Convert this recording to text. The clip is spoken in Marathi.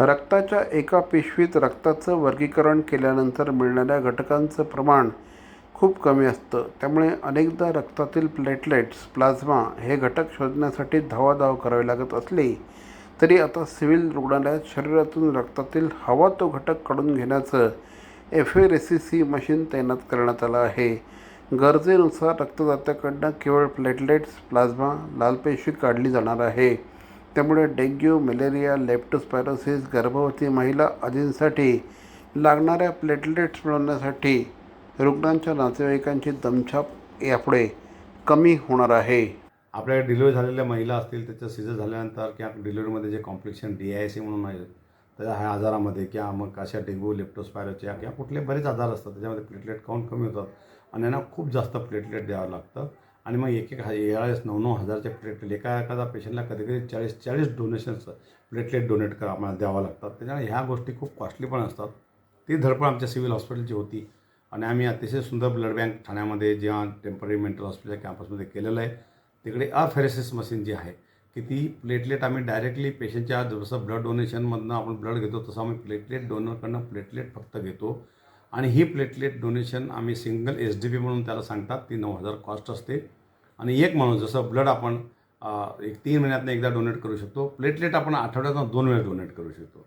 रक्ताच्या एका पिशवीत रक्ताचं वर्गीकरण केल्यानंतर मिळणाऱ्या घटकांचं प्रमाण खूप कमी असतं. त्यामुळे अनेकदा रक्तातील प्लेटलेट्स प्लाझ्मा हे घटक शोधण्यासाठी धावाधाव करावी लागत असली तरी आता सिव्हिल रुग्णालयात शरीरातून रक्तातील हवा तो घटक काढून घेण्याचं F A C C machine तैनात करण्यात आलं आहे. गरजेनुसार रक्तदात्याकडनं केवळ प्लेटलेट्स प्लाझ्मा लाल पेशी काढली जाणार आहे. त्यामुळे डेंग्यू मलेरिया लेप्टोस्पायरोसिस गर्भवती महिला आदींसाठी लागणाऱ्या प्लेटलेट्स मिळवण्यासाठी रुग्णांच्या नातेवाईकांची दमछाप यापुढे कमी होणार आहे. आपल्याकडे डिलिव्हरी झालेल्या महिला असतील त्याचं सिजर झाल्यानंतर किंवा डिलिव्हरीमध्ये जे कॉम्प्लिकेशन डी आय सी म्हणून आहे त्या ह्या आजारामध्ये किंवा मग अशा डेंग्यू लेप्टोस्पायरोच्या किंवा कुठले बरेच आजार असतात त्याच्यामध्ये प्लेटलेट काउंट कमी होतात. आणि यांना खूप जास्त प्लेटलेट द्यावं लागतं. आणि मग एक एक यावेळेस नऊ नऊ हजारच्या प्लेटलेट एका एखादा पेशंटला कधी कधी चाळीस चाळीस डोनेशन्स प्लेटलेट डोनेट करा आम्हाला द्यावं लागतात. त्याच्यामुळे ह्या गोष्टी खूप कॉस्टली पण असतात. ती धडपड आमच्या सिव्हिल हॉस्पिटलची होती. आणि आम्ही अतिशय सुंदर ब्लड बँक ठाण्यामध्ये जेव्हा टेंपररी मेंटल हॉस्पिटल कॅम्पसमध्ये केलेलं आहे. तिकडे अफेरेसिस मशीन जी आहे की ती प्लेटलेट आम्ही डायरेक्टली पेशंटच्या जसं ब्लड डोनेशनमधनं आपण ब्लड घेतो तसं आम्ही प्लेटलेट डोनरकडनं प्लेटलेट फक्त घेतो. आणि ही प्लेटलेट डोनेशन आम्ही सिंगल एस डी पी म्हणून त्याला सांगतात ती नऊ हजार कॉस्ट असते. आणि एक माणूस जसं ब्लड आपण एक तीन महिन्यातनं एकदा डोनेट करू शकतो. प्लेटलेट आपण आठवड्यातून दोन वेळा डोनेट करू शकतो.